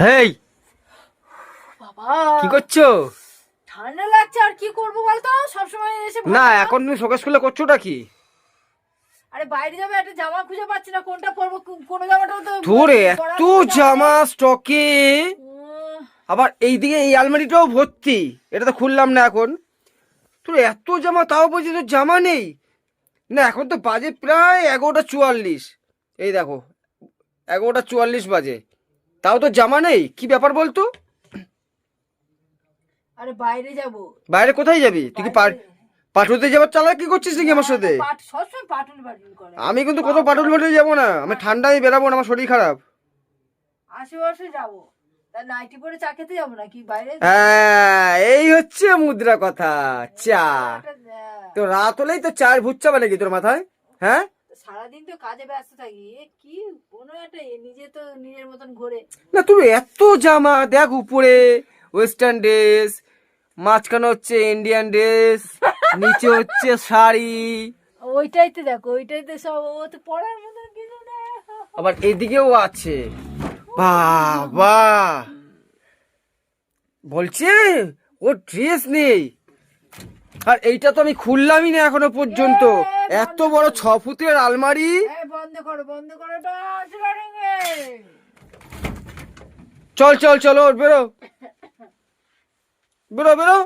হেই! বাবা! কি করছ? ঠান্ডা লাগছে আর কি করব বলতো? সবসময় এসে না এখন তুমি শোকেস খুলে করছোটা কি? আরে বাইরে যাবে একটা জামা খুঁজে পাচ্ছি না কোনটা পরবো কোন জামাটাও তো ধরে এত জামা। স্টকে আবার এইদিকে এই আলমারিটাও ভর্তি এটা তো খুললাম না এখন। তোর এত জামা তাও বলছি তোর জামা নেই? না এখন তো বাজে প্রায় এগারোটা চুয়াল্লিশ। এই দেখো এগারোটা চুয়াল্লিশ বাজে। তাও তো জামা নেই? কি ব্যাপার বলতো? আরে বাইরে যাব। বাইরে কোথায় যাবি? তুই কি পা- পাঠুতে যাবার চালা কি করছিস নাকি আমার সাথে? আমি কিন্তু কোথাও পাটুল পাটুল যাব না। আমি ঠান্ডায় বেরাবো না আমার শরীর খারাপ। আশেপাশে যাব। নাইটি পরে চা খেতে যাব নাকি? বাইরে হ্যাঁ এই হচ্ছে মুদ্রা কথা চা। তো রাত হলেই তো চার ভূত চাপা নাকি তোর মাথায়? হ্যাঁ? সারাদিন তো কাজে ব্যস্ত থাকি কি কোনো একটা নিজে তো নিজের মতন ঘোরে। না তোর এত জামা দেখ উপরে ওয়েস্টার্ন ড্রেস মাঝখানে হচ্ছে ইন্ডিয়ান ড্রেস নিচে হচ্ছে শাড়ি। ওইটাই তো দেখো ওইটাই তো সব ও তো পড়ার মতন কিছু না। আবার এদিকেও আছে। বাবা বলছে ও ড্রেস নেই। আর এইটা তো আমি খুললামই না এখনও পর্যন্ত। এত বড় ছ ফুটের আলমারি। বন্ধ করো বন্ধ করো। চল চল চলো বেরো। বেরো বেরো।